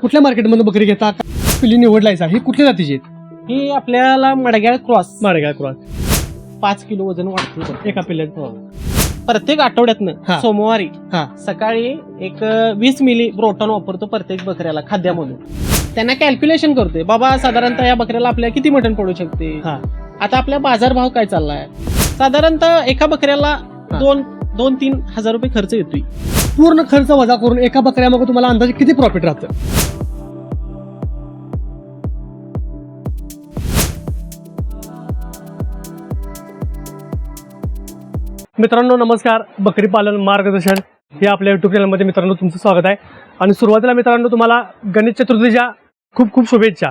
कुठल्या मार्केटमधून बकरी घेता? पिल्ली निवडलायचा? ही कुठल्या जातीची आहेत? ही आपल्याला मडग्याळ क्रॉस. मारेगाव क्रॉस. पाच किलो वजन वाटतो एका पिल्ल्यात. हो. प्रत्येक आठवड्यातनं हा. सोमवारी हा. सकाळी एक अ, वीस मिली प्रोटॉन वापरतो प्रत्येक बकऱ्याला खाद्यामधून. त्यांना कॅल्क्युलेशन करतोय. बाबा साधारणतः या बकऱ्याला आपल्याला किती मटण पडू शकते? हा. आता आपला बाजारभाव काय चाललाय? साधारणतः एका बकऱ्याला. दोन दोन तीन हजार रुपये खर्च येतोय. पूर्ण खर्च वजा करून एका बकऱ्यामागे तुम्हाला अंदाजे किती प्रॉफिट राहतं? मित्रांनो नमस्कार. बकरी पालन मार्गदर्शन हे आपल्या युट्यूब चॅनलमध्ये मित्रांनो तुमचं स्वागत आहे. आणि सुरुवातीला मित्रांनो तुम्हाला गणेश चतुर्थीच्या खूप खूप शुभेच्छा.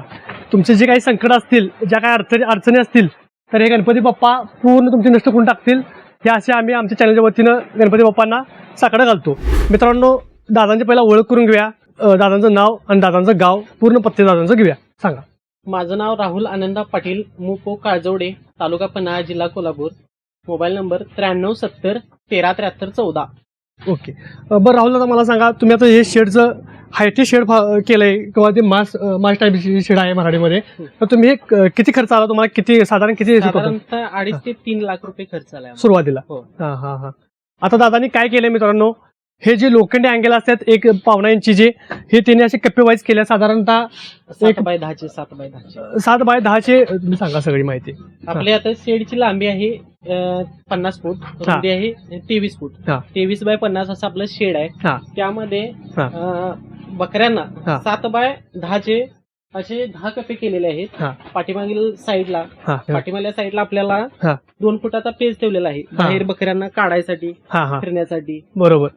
तुमचे जे काही संकट असतील ज्या काही अडचणी अडचणी असतील तर हे गणपती बाप्पा पूर्ण तुमचे नष्ट करून टाकतील. हे असे आम्ही आमच्या चॅनलच्या वतीनं गणपती बाप्पांना साकडं घालतो. मित्रांनो दादांची पहिला ओळख करून घेऊया. दादांचं नाव आणि दादांचं गाव पूर्ण पत्ते दादांचं घेऊया. सांगा. माझं नाव राहुल आनंदा पाटील मुपो काळजवडे तालुका पन्हाळा जिल्हा कोल्हापूर. मोबाईल नंबर त्र्याण्णव सत्तर तेरा त्र्याहत्तर चौदा. ओके. बरं राहुल दादा मला सांगा तुम्ही आता हे शेडचं हायटी शेड केलंय किंवा ते मास मास टाईप शेड आहे मराठीमध्ये तर तुम्ही हे किती खर्च आला तुम्हाला? किती साधारण किती? साधारणतः अडीच ते तीन लाख रुपये खर्च आला सुरुवातीला. हो. हा हा हा. आता दादानी काय केलंय मित्रांनो? हे जे लोखंडी अँगल असतात एक पावणा इंचीचे हे त्यांनी असे कप्पे वाईज केले. साधारणतः सात एक- बाय दहाचे सात बाय दहाचे. सात बाय दहाचे तुम्ही सांगा सगळी माहिती. आपल्या आता शेडची लांबी आहे अं, पन्नास फूट रुंदी आहे तेवीस फूट. हा. तेवीस बाय पन्नास असं आपलं शेड आहे. हा. त्यामध्ये हा. अं, बकऱ्यांना. सात बाय दहाचे असे दहा कप्पे केलेले आहेत. हा. पाठीमागील साईडला हा. पाठीमागल्या साईडला आपल्याला हा. दोन फुटाचा पेज ठेवलेला आहे. बाहेर बकऱ्यांना काढायसाठी हा हा. फिरण्यासाठी. बरोबर.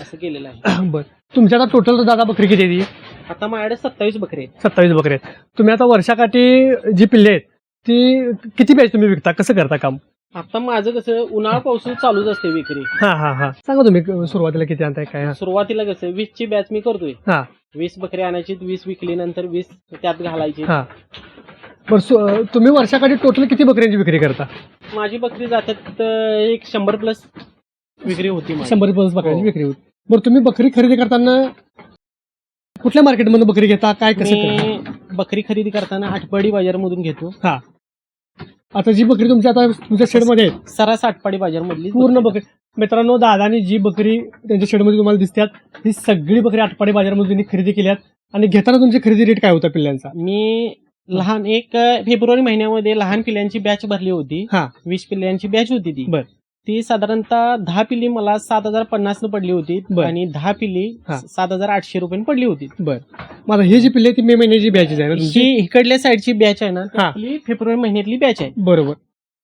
असं केलेलं आहे. बर. तुमच्या आता टोटल दादा बकरी किती आहे ती? आता माझ्याकडे सत्तावीस बकरे आहेत. सत्तावीस बकरी आहेत. तुम्ही आता वर्षाकाठी जी पिल्ले आहेत ती किती बॅच तुम्ही विकता? कसं करता काम? आता माझं कसं उन्हाळा पावसून चालूच असते विक्री. हा हा हा. सांगा तुम्ही क- सुरुवातीला किती आणताय काय हा. सुरुवातीला कसं वीस ची बॅच मी करतोय. हा. वीस बकरी आणायची वीस विकली नंतर वीस त्यात घालायची. हा. बरं सु- अं, तुम्ही वर्षाकाठी टोटल किती बकऱ्यांची विक्री करता? माझी बकरी जातात अं, एक शंभर प्लस विक्री होती माझी. शंभर बकऱ्यांची हो. विक्री होती. बरं तुम्ही बकरी खरेदी करताना कुठल्या मार्केटमधून बकरी घेता? काय कसं करता? मी बकरी खरेदी करताना आठपाडी बाजार मधून घेतो. हा. आता जी बकरी तुमच्या आता तुमच्या शेडमध्ये आहे. सरास आठपाडी बाजार मधली पूर्ण बकरी. मित्रांनो दादानी जी बकरी त्यांच्या शेडमध्ये तुम्हाला दिसतात ही सगळी बकरी आटपाडी बाजारमध्ये त्यांनी खरेदी केल्यात आणि घेताना तुमची खरेदी रेट काय होता पिल्ल्यांचा? मी लहान एक अं, फेब्रुवारी महिन्यामध्ये लहान पिल्ल्यांची बॅच भरली होती. हा. वीस पिल्ल्यांची बॅच होती ती. बर. ती साधारणतः दहा पिल्ली मला सात हजार पन्नास पडली होती बर. आणि दहा पिल्ली हा. सात हजार आठशे रुपये पडली होती. बर. माझा ही जी पिल्ले ती मे महिन्याची बॅचेस आहे ना तुमची? ही इकडल्या साईडची बॅच आहे ना ती हा. आपली फेब्रुवारी महिन्यातली बॅच आहे. बरोबर.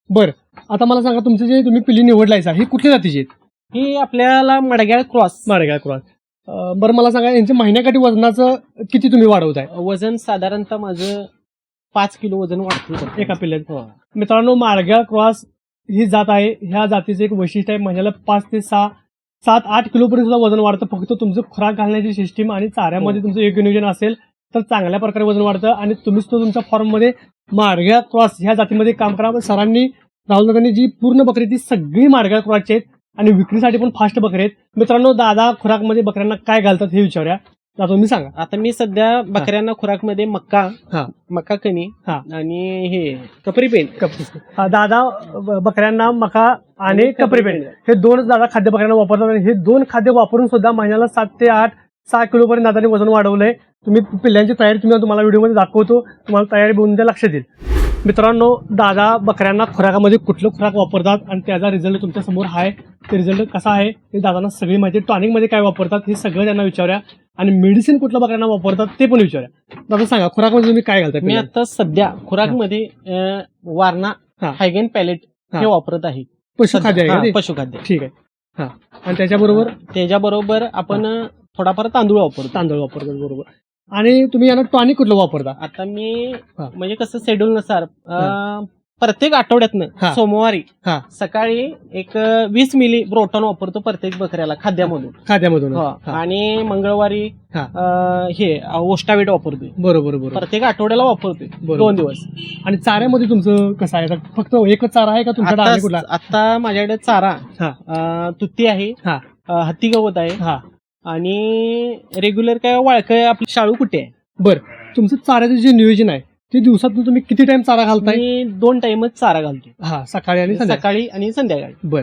बर. आता मला सांगा तुमचे जे तुम्ही पिल्ली निवडलायचा ही कुठल्या जातीची आहेत? ही आपल्याला मडग्याळ क्रॉस. मारेगाव क्रॉस. अं, बरं मला सांगा यांच्या महिन्याकाठी वजनाचं किती तुम्ही वाढवताय? वजन साधारणतः माझं पाच किलो वजन वाढतो. एका पिल्ल्यात हो. मित्रांनो माळग्या क्रॉस ही जात आहे. ह्या जातीचं एक वैशिष्ट्य आहे. महिन्याला पाच ते सहा सात आठ किलोपर्यंत सुद्धा वजन वाढतं. फक्त तुमचं खुराक घालण्याची सिस्टीम आणि चाऱ्यामध्ये हो. तुमचं योग्य नियोजन असेल तर चांगल्या प्रकारे वजन वाढतं आणि तुम्ही सुद्धा तुमच्या फॉर्ममध्ये मार्ग्या क्रॉस ह्या जातीमध्ये काम करा. सरांनी राहुल दादांनी जी पूर्ण बकरी ती सगळी मार्ग्या क्रॉसची आहेत आणि विक्रीसाठी पण फास्ट बकरी आहेत. मित्रांनो दादा खुराकमध्ये बकऱ्यांना काय घालतात हे विचारूया. तुम्ही सांगा. आता मी सध्या बकऱ्यांना खुराकमध्ये मक्का हा. मक्का कणी हा. आणि हे कपरी पेन हा, दादा ब- बकऱ्यांना मका आणि कपरी पेंट हे दोनच दादा खाद्य बकऱ्यांना वापरतात आणि हे दोन खाद्य वापरून सुद्धा महिन्याला सात ते आठ सहा किलोपर्यंत दादाने वजन वाढवलंय. तुम्ही पिल्ल्यांची तयारी तुम्ही तुम्हाला व्हिडिओमध्ये दाखवतो. तुम्हाला तयारी बघून द्या लक्षात येईल मित्रांनो दादा बकऱ्यांना खुराकामध्ये कुठलं खुराक वापरतात आणि त्याचा रिझल्ट तुमच्यासमोर आहे. ते रिझल्ट कसा आहे ते दादांना सगळी माहिती टॉनिकमध्ये काय वापरतात हे सगळं त्यांना विचारूया. आणि मेडिसिन कुठल्या बकऱ्यांना वापरतात ते पण विचारूया. दादा सांगा खुराकमध्ये तुम्ही काय घालता मी? आता सध्या खुराकमध्ये अं, वारणा. हायगेन पॅलेट हा. वापरत आहे. पशुखाद्य? पशुखाद्य. ठीक आहे. हा. आणि त्याच्याबरोबर? त्याच्याबरोबर आपण थोडाफार तांदूळ वापरतो. तांदूळ वापरतात बरोबर. आणि तुम्ही यांना टॉनिक कुठलं वापरता? आता मी हा. म्हणजे कसं शेड्यूल नुसार अं, प्रत्येक आठवड्यातनं. सोमवारी हा. सकाळी एक अं, वीस मिली प्रोटॉन वापरतो प्रत्येक बकऱ्याला खाद्यामधून. खाद्यामधून हो. हा. आणि मंगळवारी हा. अं, हे ओस्टावेट वापरतोय. बरोबर बरोबर. प्रत्येक आठवड्याला वापरतोय बरोबर. दोन दिवस. आणि चाऱ्यामध्ये तुमचं कसं आहे? आता फक्त एकच चारा आहे का तुमच्याकडे आणि कुठला? आता आता माझ्याकडे चारा हा. अं, तुत्ती आहे हा. अं, हत्ती गवत आहे हा. आणि रेग्युलर काय वाळकं आपली शाळू कुठे? आहे बरं तुमचं चाऱ्याचं जे नियोजन आहे ते दिवसातून तुम्ही किती टाइम चारा घालताय? मी दोन टाइमच चारा घालतो हा सकाळी आणि संध्याकाळी. सकाळी आणि संध्याकाळी. बर.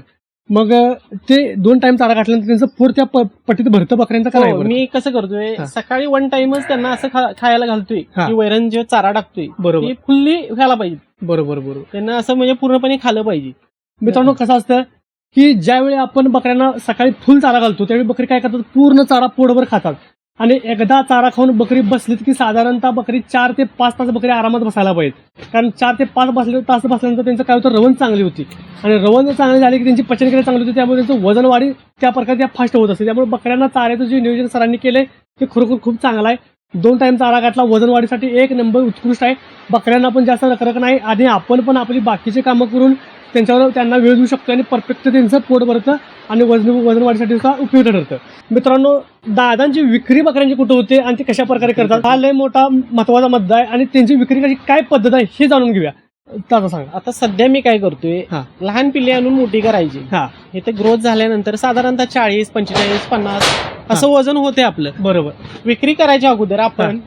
मग अं, ते दोन टाइम चारा घातल्यानंतर त्यांचं पोर त्या प- पट्टीत भरतं बकऱ्यांचं का नाही हो? मी कसं करतोय हा. सकाळी वन टाइमच त्यांना असं खा- खायला घालतोय हा. की वैरण जे चारा टाकतोय बरोबर. ते फुल्ली व्हायला पाहिजे. बरोबर बरोबर. त्यांना असं म्हणजे पूर्णपणे खाल्लं पाहिजे. मित्रांनो कसं असतं की ज्यावेळी आपण बकऱ्यांना सकाळी फुल चारा घालतो त्यावेळी बकरी काय करतात? पूर्ण चारा पोटभर खातात. आणि एकदा चारा खाऊन बकरी बसलीत की साधारणतः बकरी चार ते पाच तास बकरी आरामात बसायला पाहिजे कारण चार ते पाच बसले तास बसल्यानंतर त्यांचं काय होतं? रवण चांगली होती. आणि रवण चांगली झाली की त्यांची पचनक्रिया चांगली होती त्यामुळे त्यांचं वजन वाढी त्या प्रकारे त्या फास्ट होत असते. त्यामुळे बकऱ्यांना चाऱ्याचं जे नियोजन सरांनी केलंय ते खरोखर खूप चांगलं आहे. दोन टाइम चारा घातला वजन वाढीसाठी एक नंबर उत्कृष्ट आहे. बकऱ्यांना पण जास्त रखरख नाही. आणि आपण पण आपली बाकीची कामं करून त्यांच्यावर त्यांना वेळ देऊ शकतो आणि परफेक्ट त्यांचं पोट भरतं आणि वजन वजन वाढीसाठी सुद्धा उपयुक्त ठरतं. मित्रांनो दादांची विक्री बकऱ्यांची कुठं होते आणि ते कशा प्रकारे करतात हा लय मोठा महत्त्वाचा मुद्दा आहे आणि त्यांची विक्री कशी काय पद्धत आहे हे जाणून घेऊया. दादा सांगा. आता सध्या मी काय करतोय हा. लहान पिल्ले आणून मोठी करायची. हा. इथे ग्रोथ झाल्यानंतर साधारणतः चाळीस पंचेचाळीस पन्नास असं वजन होते आपलं. बरोबर. विक्री करायच्या अगोदर आपण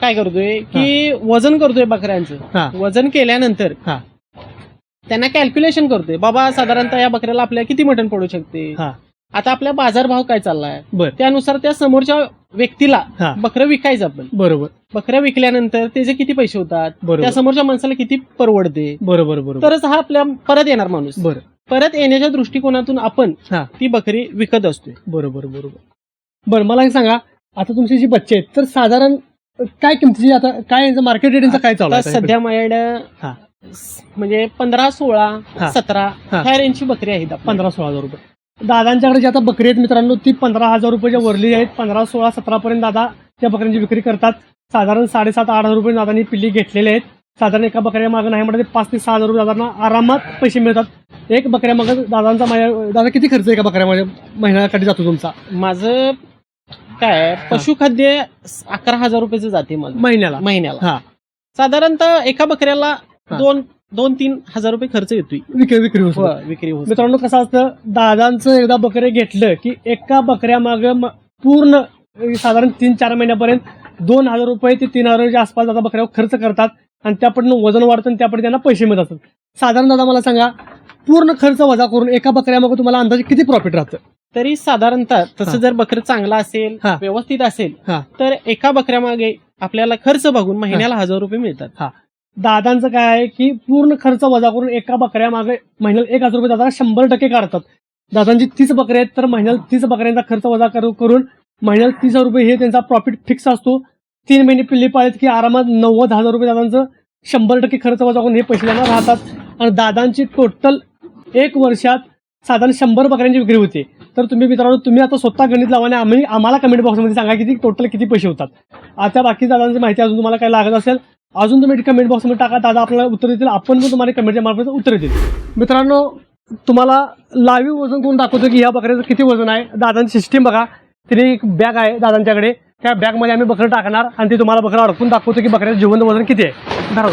काय करतोय की वजन करतोय बकऱ्यांचं. हा. वजन केल्यानंतर हा. त्यांना कॅल्क्युलेशन करतोय. बाबा साधारणतः या बकऱ्याला आपल्याला किती मटण पडू शकते? हा. आता आपला बाजारभाव काय चाललाय? बर. त्यानुसार त्या समोरच्या व्यक्तीला हा. बकरं विकायचं आपण. बरोबर. बकऱ्या विकल्यानंतर त्याचे किती पैसे होतात बरोबर. त्या समोरच्या माणसाला किती परवडते? बरोबर बरोबर. तरच हा आपल्या परत येणार माणूस. बरं. परत येण्याच्या दृष्टिकोनातून आपण हा. ती बकरी विकत असतोय. बरोबर बरोबर. बरं मला हे सांगा. आता तुमची जी बच्चे आहेत तर साधारण काय किमतीची आता काय मार्केट रेटिंगचं काय चालू आता आहे सध्या माझ्याकडे हा. म्हणजे पंधरा सोळा. सतरा. ह्या रेंजची बकरी आहेत. पंधरा सोळा हजार रुपये. दादांच्याकडे जी आता बकरी आहेत मित्रांनो ती पंधरा हजार रुपयाच्या वरली आहेत. पंधरा सोळा सतरा पर्यंत दादा त्या बकऱ्यांची विक्री करतात. साधारण साडेसात आठ हजार रुपये दादांनी पिल्ली घेतलेले आहेत. साधारण एका बकऱ्या मागे नाही म्हणत पाच ते सहा हजार रुपये दादांना आरामात पैसे मिळतात. एक बकऱ्या मागे दादांचा दादा किती खर्च एका बकऱ्यामध्ये महिन्यासाठी जातो तुमचा? माझं काय पशुखाद्य अकरा हजार रुपयाचं जाते महिन्याला. महिन्याला. हा. साधारणतः एका बकऱ्याला हा. दोन दोन तीन हजार रुपये खर्च येतोय विक्री विक्री होतो व विक्री होते. मित्रांनो कसं असतं दादांचं एकदा बकरे घेतलं की एका बकऱ्यामाग पूर्ण अं, साधारण तीन चार महिन्यापर्यंत दोन हजार रुपये ते तीन हजाराच्या आसपास दादा बकऱ्यावर खर्च करतात आणि त्यापडनं वजन वाढतं आणि त्यापडे त्यांना पैसे मिळत असतात साधारण दादा मला सांगा पूर्ण खर्च वजा करून एका बकऱ्यामागे तुम्हाला अंदाजे किती प्रॉफिट राहतं तरी साधारणतः तसं. जर बकरं चांगला असेल हा. व्यवस्थित असेल हा तर एका बकऱ्यामागे आपल्याला खर्च बघून महिन्याला हजार रुपये मिळतात हा दादांचं काय आहे की पूर्ण खर्च वजा करून एका बकऱ्या मागे महिन्याला एक हजार रुपये दादा शंभर टक्के काढतात. दादांची तीस बकऱ्या आहेत तर महिन्याला तीस बकऱ्यांचा खर्च वजा करू- करून महिन्याला तीस हजार रुपये हे त्यांचा प्रॉफिट फिक्स असतो. तीन महिने पिल्ली पाळत की आरामात नव्वद हजार रुपये दादांचं शंभर टक्के खर्च वजा करून हे पैसे त्यांना राहतात. आणि दादांची टोटल एक वर्षात साधारण शंभर बकऱ्यांची विक्री होते. तर तुम्ही मित्रांनो तुम्ही आता स्वतः गणित लावा आणि आम्ही आम्हाला कमेंट बॉक्समध्ये सांगा की टोटल किती पैसे होतात. आता बाकी दादांची माहिती अजून तुम्हाला काय लागत असेल अजून तुम्ही कमेंट बॉक्समध्ये टाका दादा आपल्याला उत्तर देतील. आपण पण तुम्हाला कमेंटच्या मार्फत उत्तर देतील. मित्रांनो तुम्हाला लाईव्ह वजन करून दाखवतो की ह्या बकऱ्याचं किती वजन आहे? दादांची सिस्टीम बघा. तिने एक बॅग आहे दादांच्याकडे. त्या बॅगमध्ये आम्ही बकरं टाकणार आणि ते तुम्हाला बकरं अडकून दाखवतो की बकऱ्याचं जिवंत वजन किती आहे. धरा.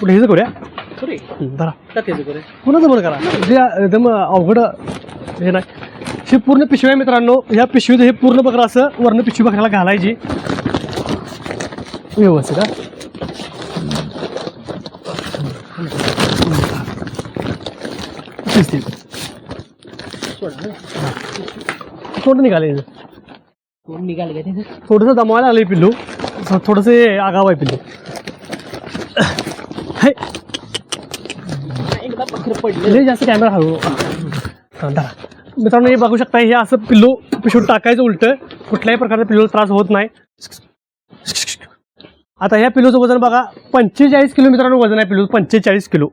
पुढे हेच करूया? धरा? पुन्हा जवळ करा? जे एकदम अवघड हे नाही. ही पूर्ण पिशवी आहे मित्रांनो. ह्या पिशवीत हे पूर्ण बकरं असं वर्ण पिशवी बकऱ्याला घालायची. व्यवस्थित शिस्तीत. तोंड निघाले. कोण निघाले का त्याचं? थोडंसं दमवायला आलंय पिल्लू. थोडस आगाव आहे पिल्लू. एकदा बकरं पडलं जास्त कॅमेरा हळू. हा, धरा. मित्रांनो हे बघू शकता हे असं पिल्लू पिशूट टाकायचं उलट. कुठल्याही प्रकारचा पिल्लूला त्रास होत नाही. आता ह्या पिल्लूचं वजन बघा पंचेचाळीस किलो मित्रांनो वजन आहे पिल्लू पंचेचाळीस किलो.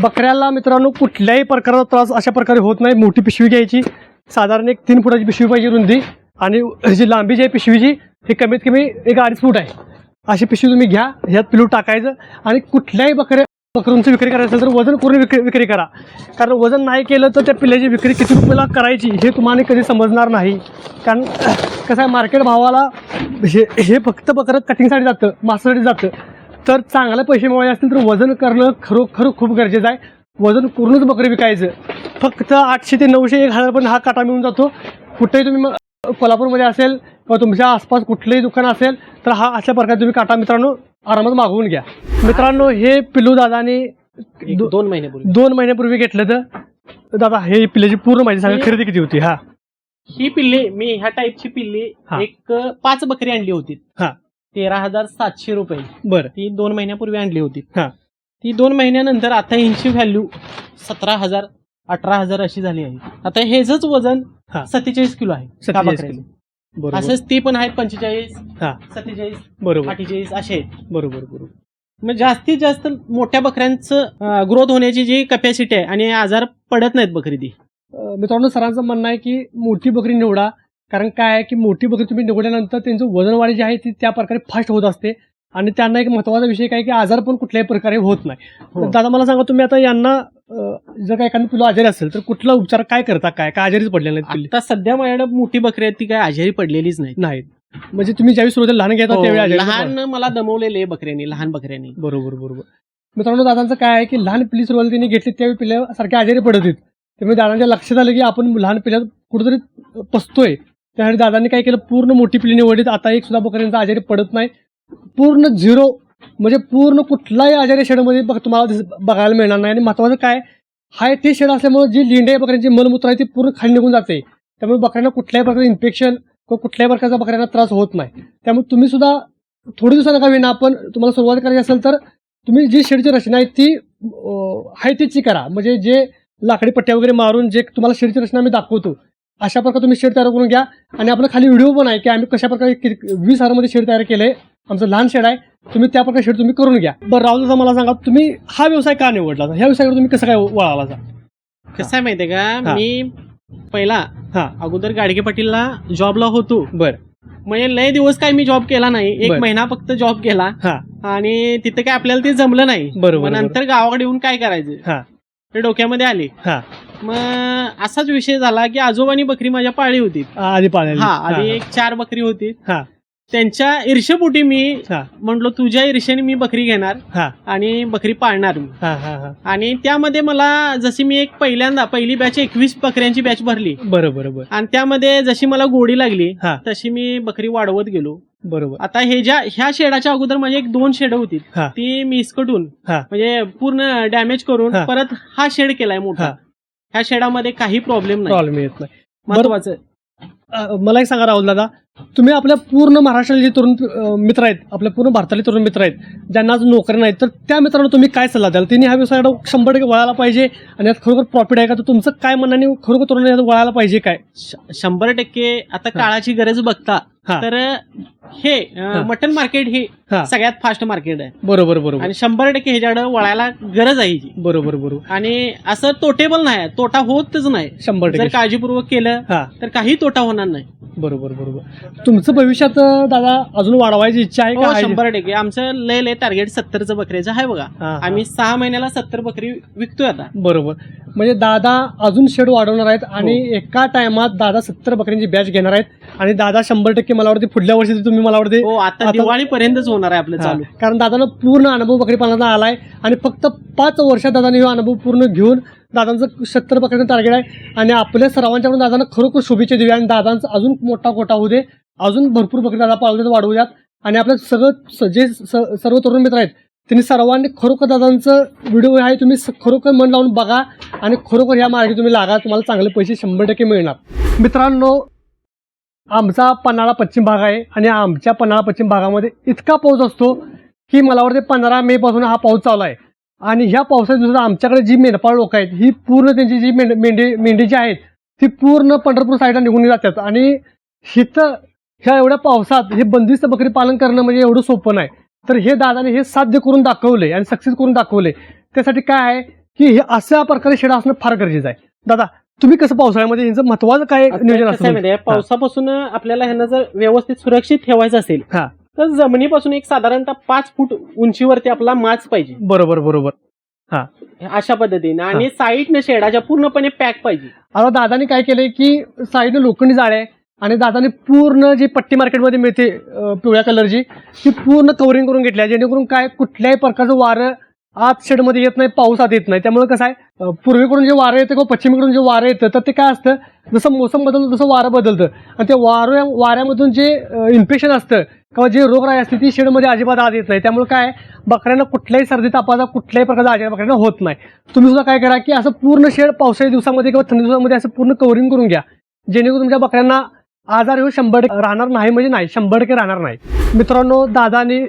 बकऱ्याला मित्रांनो कुठल्याही प्रकारचा त्रास अशा प्रकारे होत नाही. मोठी पिशवी घ्यायची. साधारण एक तीन फुटाची पिशवी पाहिजे रुंदी. आणि जी लांबी जी आहे पिशवीची ही कमीत कमी एक अडीच फूट आहे. अशी पिशवी तुम्ही घ्या. ह्यात पिलू टाकायचं. आणि कुठल्याही बकऱ्या बकरूंची विक्री करायची असेल तर वजन करून विक्री विक्री करा. कारण वजन नाही केलं तर त्या पिल्ल्याची विक्री किती रुपयाला करायची हे तुम्हाला कधी समजणार नाही. कारण कसं आहे मार्केट भावाला हे हे फक्त बकरं कटिंगसाठी जातं मासासाठी जातं. तर चांगले पैसे मिळवायचे असतील तर वजन करणं खरोखर खूप गरजेचं आहे. वजन करूनच बकरी विकायचं. फक्त आठशे ते नऊशे एक हजार पण हा काटा मिळून जातो. कुठेही तुम्ही मग कोल्हापूरमध्ये असेल किंवा तुमच्या आसपास कुठलंही दुकान असेल तर हा अशा प्रकारे तुम्ही काटा मित्रांनो आरामात मागवून घ्या. मित्रांनो हे पिल्लू दादाने दो- दोन महिन्यापूर्वी. दोन महिन्यापूर्वी घेतलं तर दादा हे पिल्ल्याची पूर्ण माहिती सांगा. खरेदी किती होती? हा. ही पिल्ली मी ह्या टाईपची पिल्ली. एक पाच बकरी आणली होती. हा. तेरा हजार सातशे रुपये. बरं. ती दोन महिन्यापूर्वी आणली होती. हा. ती दोन महिन्यानंतर आता यांची व्हॅल्यू सतरा हजार अठरा हजार अशी झाली आहे. आता हेच वजन हा. सत्तेचाळीस किलो आहे. त्या 47 बकऱ्याचं. बरोबर. असंच ती पण आहेत पंचेचाळीस हा. सत्तेचाळीस बरोबर. अठ्ठेचाळीस असे आहेत. बरोबर बरोबर. मग जास्तीत जास्त मोठ्या बकऱ्यांचं ग्रोथ होण्याची जी कपॅसिटी आहे आणि आजार पडत नाहीत बकरी ती अं, मित्रांनो सरांचं म्हणणं आहे की मोठी बकरी निवडा कारण काय आहे की मोठी बकरी तुम्ही निवडल्यानंतर त्यांचं वजन वाढी जी आहे ती त्या प्रकारे फास्ट होत असते. आणि त्यांना एक महत्त्वाचा विषय काय की आजार पण कुठल्याही प्रकारे होत नाही. हो. तर दादा मला सांगा तुम्ही आता यांना जर काय एखादी पिलो आजारी असेल तर कुठला उपचार काय करता काय? काय आजारीच पडलेले नाहीत पिल्ले? आता सध्या माझ्याकडे मोठी बकरी आहेत ती काय आजारी पडलेलीच नाही नाहीत. म्हणजे तुम्ही ज्यावेळी सुरुवातीला लहान घेता त्यावेळी हो, लहान मला दमवलेले बकऱ्यांनी लहान बकऱ्यांनी. बरोबर बरोबर. मित्रांनो दादांचं काय आहे की लहान पिल्ली सुरुवातीला त्यांनी घेतली त्यावेळी पिल्ल्या सारखे आजारी पडत आहेत. त्यामुळे दादांच्या लक्षात आलं की आपण लहान पिल्ल्यात कुठेतरी पसतोय. त्यासाठी दादांनी काय केलं? पूर्ण मोठी पिल्ली निवडलीत. आता एक सुद्धा बकऱ्यांचा आजारी पडत नाही. पूर्ण झिरो. म्हणजे पूर्ण कुठलाही आजारी शेडमध्ये बघ तुम्हाला बघायला मिळणार नाही. आणि महत्वाचं काय? हाय ते शेड असल्यामुळे जी लिंडे बकऱ्यांची मलमूत्र आहे ती पूर्ण खाली निघून जाते. त्यामुळे बकऱ्यांना कुठल्याही प्रकारचं इन्फेक्शन किंवा कुठल्याही प्रकारचा बकऱ्यांना त्रास होत नाही. त्यामुळे तुम्ही सुद्धा थोडी दिवसांना का विना. आपण तुम्हाला सुरुवात करायची असेल तर तुम्ही जी शेडची रचना आहे ती हाय तीची करा. म्हणजे जे लाकडी पट्ट्या वगैरे मारून जे तुम्हाला शेडची रचना आम्ही दाखवतो अशा प्रकारे तुम्ही शेड तयार करून घ्या. आणि आपलं खाली व्हिडिओ पण आहे की आम्ही कशा प्रकारे वीस हारमध्ये शेड तयार केलंय. आमचं लहान शेड आहे. तुम्ही त्या प्रकारे शेड तुम्ही करून घ्या. बरं राहुल दादा मला सांगा तुम्ही हा व्यवसाय का निवडला? ह्या व्यवसायाकडे तुम्ही कसं काय वळाला कसं आहे माहितीये का. मी पहिला हा. अगोदर गाडगे पाटीलला जॉबला होतो. बर. म्हणजे लय दिवस काय मी जॉब केला नाही. एक. महिना फक्त जॉब केला. हा. आणि तिथे काय आपल्याला ते जमलं नाही. बरोबर, नंतर गावाकडे येऊन काय करायचं? हा. ते डोक्यामध्ये आले. हा. मग असाच विषय झाला की आजोबानी बकरी माझ्या पाळली होती. आधी पाळलेली. हा आधी एक चार बकरी होती. हा. त्यांच्या ईर्षेपोटी मी हा. म्हटलो तुझ्या ईर्षेने मी बकरी घेणार हा. आणि बकरी पाळणार मी. हा हा हा. आणि त्यामध्ये मला जशी मी एक पहिल्यांदा पहिली बॅच एकवीस बकऱ्यांची बॅच भरली. बरं बरं बरं. आणि त्यामध्ये जशी मला गोडी लागली हा. तशी मी बकरी वाढवत गेलो. बरोबर. आता हे ज्या ह्या शेडाच्या अगोदर माझी एक दोन शेड होती. हा. ती मी इसकटून हा. म्हणजे पूर्ण डॅमेज करून हा. परत हा शेड केलाय मोठा. हा. ह्या शेडामध्ये काही प्रॉब्लेम नाही. प्रॉब्लेम येत नाही. महत्वाचं मला एक सांगा राहुल दादा. तुम्ही आपल्या पूर्ण महाराष्ट्रातले जे तरुण मित्र आहेत आपल्या पूर्ण भारतातले तरुण मित्र आहेत ज्यांना आज नोकरी नाहीत तर त्या मित्रांना तुम्ही काय सल्ला द्याल? त्यांनी ह्या व्यवसायाकडे शंभर टक्के वळायला पाहिजे आणि यात खरोखर प्रॉफिट आहे का? तर तुमचं काय म्हणण्याने खरोखर तरुण यात वळायला पाहिजे काय? शंभर टक्के आता काळाची गरज बघता हा. तर हे हा. मटन मार्केट हे हा. सगळ्यात फास्ट मार्केट आहे. बरोबर बरोबर. आणि शंभर टक्के ह्याच्याकडे वळायला गरज आहे बरोबर बरोबर. आणि असं तोटेबल नाही तोटा होतच नाही. शंभर जर टक्के काळजीपूर्वक केलं हा. तर काही तोटा होणार नाही. बरोबर बरोबर. तुमचं भविष्यात दादा अजून वाढवायची इच्छा आहे हो का आहे? शंभर टक्के आमचं लय लय टार्गेट सत्तरचं बकऱ्याचं आहे बघा हा. आम्ही सहा महिन्याला सत्तर बकरी विकतोय आता बरोबर म्हणजे दादा अजून शेड वाढवणार आहेत आणि हो. एका टायमात दादा सत्तर बकऱ्यांची बॅच घेणार आहेत आणि दादा शंभर टक्के मला वाटते पुढल्या वर्षी तुम्ही मला वाटते हो आता आता- दिवाळीपर्यंतच होणार आहे आपलं हा, चालू कारण दादानं पूर्ण अनुभव बकरी पालनाचा आलाय आणि फक्त पाच वर्षात दादाने हा अनुभव पूर्ण घेऊन दादांचं सत्तर पकडण्याचं टार्गेट आहे. आणि आपल्या सर्वांच्याकडून दादांना खरोखर शुभेच्छा देऊया. आणि दादांचा अजून मोठा कोटा होऊ दे. अजून भरपूर बकरी दादा पावल्यात वाढवूयात. वाढवू आणि आपल्या सगळं स- जे स- सर्व तरुण मित्र आहेत त्यांनी सर्वांनी खरोखर दादांचं व्हिडिओ आहे तुम्ही स- खरोखर मन लावून बघा. आणि खरोखर ह्या मार्गे तुम्ही लागा. तुम्हाला चांगले पैसे शंभर टक्के मिळणार. मित्रांनो आमचा पन्हाळा पश्चिम भाग आहे. आणि आमच्या पन्हाळा पश्चिम भागामध्ये इतका पाऊस असतो की मला वाटते पंधरा मे पासून हा पाऊस चालू आहे. आणि ह्या पावसाच्या दिवसात आमच्याकडे जी मेंढपाळ लोक आहेत ही पूर्ण त्यांची जी मेंढ मेंढी मेंढी जी आहेत ती पूर्ण पंढरपूर साईडला निघून जातात. आणि हिथं ह्या एवढ्या पावसात हे बंदिस्त बकरी पालन करणं म्हणजे एवढं सोपं नाही. तर हे दादाने हे साध्य करून दाखवले आणि सक्सेस करून दाखवले. त्यासाठी काय आहे की हे अशा प्रकारे शेडा असणं फार गरजेचं आहे. दादा तुम्ही कसं पावसाळ्यामध्ये यांचं महत्वाचं काय नियोजन पावसापासून आपल्याला ह्यांना जर व्यवस्थित सुरक्षित ठेवायचं असेल तर जमिनीपासून एक साधारणतः पाच फूट उंचीवरती आपला माच पाहिजे. बरोबर बरोबर. हा. अशा पद्धतीने. आणि साईडने शेडाच्या पूर्णपणे पॅक पाहिजे. आता दादाने काय केलंय की साईडने लोखंडी जाळे आणि दादाने पूर्ण जी पट्टी मार्केटमध्ये मिळते पिवळ्या कलरची ती पूर्ण कव्हरिंग करून घेतली आहे. जेणेकरून काय कुठल्याही प्रकारचं वारं आत शेडमध्ये येत नाही पाऊस आत येत नाही. त्यामुळे कसं आहे पूर्वेकडून जे वारं येतं किंवा पश्चिमेकडून जे वारं येतं तर ते काय असतं जसं मोसम बदलतं तसं वारं बदलतं. आणि ते वारं वाऱ्यामधून जे इन्फेक्शन असतं किंवा जे रोगराई असते ती शेडमध्ये अजिबात आत येत नाही. त्यामुळे काय बकऱ्यांना कुठल्याही सर्दी तापाचा कुठल्याही प्रकारचा आजार बकऱ्यांना होत नाही. तुम्ही सुद्धा काय करा की असं पूर्ण शेड पावसाळी दिवसामध्ये किंवा थंडी दिवसामध्ये असं पूर्ण कवरिंग करून घ्या. जेणेकरून तुमच्या बकऱ्यांना आजार येऊ शंभर राहणार नाही म्हणजे नाही शंभर टक्के राहणार नाही. मित्रांनो दादानी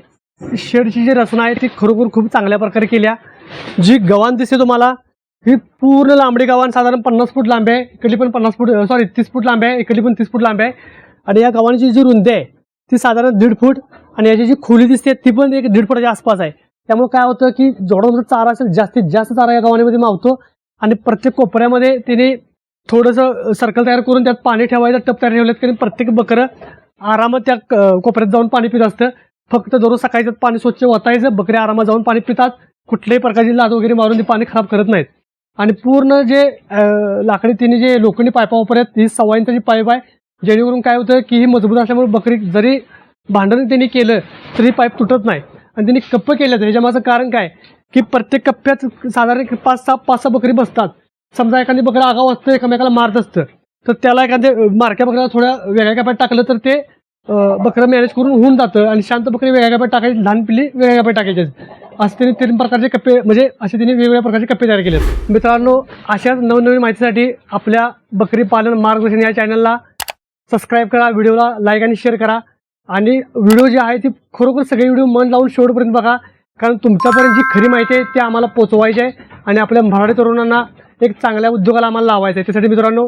शेडची जी रचना आहे ती खरोखर खूप चांगल्या प्रकारे केल्या. जी गव्हाण दिसते तुम्हाला ही पूर्ण लांबडी गव्हाण साधारण पन्नास फूट लांबी आहे इकडली पण पन्नास फूट सॉरी तीस फूट लांबी आहे इकडली पण तीस फूट लांबी आहे. आणि या गव्हाणीची जी रुंदी आहे ती साधारण दीड फूट आणि याची जी खोली दिसते ती पण एक दीड फुटाच्या आसपास आहे. त्यामुळे काय होतं की जेवढा तुमचा चारा असेल जास्तीत जास्त चारा या गव्हाणीमध्ये मावतो आणि प्रत्येक कोपऱ्यामध्ये तिने थोडंसं सर्कल तयार करून त्यात पाणी ठेवायचं टप तयार ठेवलेत कारण प्रत्येक बकरं आरामात त्या क- कोपऱ्यात जाऊन पाणी पित असतं. फक्त दररोज सकाळी पाणी स्वच्छ ओतायचं बकऱ्या आरामात जाऊन पाणी पितात कुठल्याही प्रकारची लाद वगैरे मारून ते पाणी खराब करत नाहीत. आणि पूर्ण जे लाकडी तिने जे लोखंडी पायपा वापरत ही सव्वा त्याची पाईप आहे. जेणेकरून काय होतं की ही मजबूत असल्यामुळे बकरी जरी भांडण त्यांनी केलं तरी पाईप तुटत नाही. आणि त्यांनी कप्प केलं ह्याच्या मागचं कारण काय? की प्रत्येक कप्प्यात साधारण पाच सहा पाच सहा बकरी बसतात. समजा एखादी बकरी आगाव असतं एकमेकाला मारत असतं. तर त्याला एखाद्या मारक्या बकऱ्याला थोड्या वेगळ्या कप्प्यात टाकलं तर ते बकरं मॅनेज करून होऊन जातं आणि शांत बकरी वेगळ्या कप्यात टाकायची लहान पिल्ली वेगळ्या कप्यात टाकायची. असं त्यांनी तीन प्रकारचे कप्पे म्हणजे असे त्यांनी वेगवेगळ्या प्रकारचे कप्पे तयार केले मित्रांनो अशाच नवनवीन माहितीसाठी आपल्या बकरी पालन मार्गदर्शन या चॅनलला सबस्क्राईब करा व्हिडिओला लाईक आणि शेअर करा. आणि व्हिडिओ जे आहे ती खरोखर सगळे व्हिडिओ मन लावून शेवटपर्यंत बघा. कारण तुमच्यापर्यंत जी खरी माहिती आहे ती आम्हाला पोचवायची आहे आणि आपल्या मराठी तरुणांना एक चांगल्या उद्योगाला आम्हाला लावायचं आहे. त्यासाठी मित्रांनो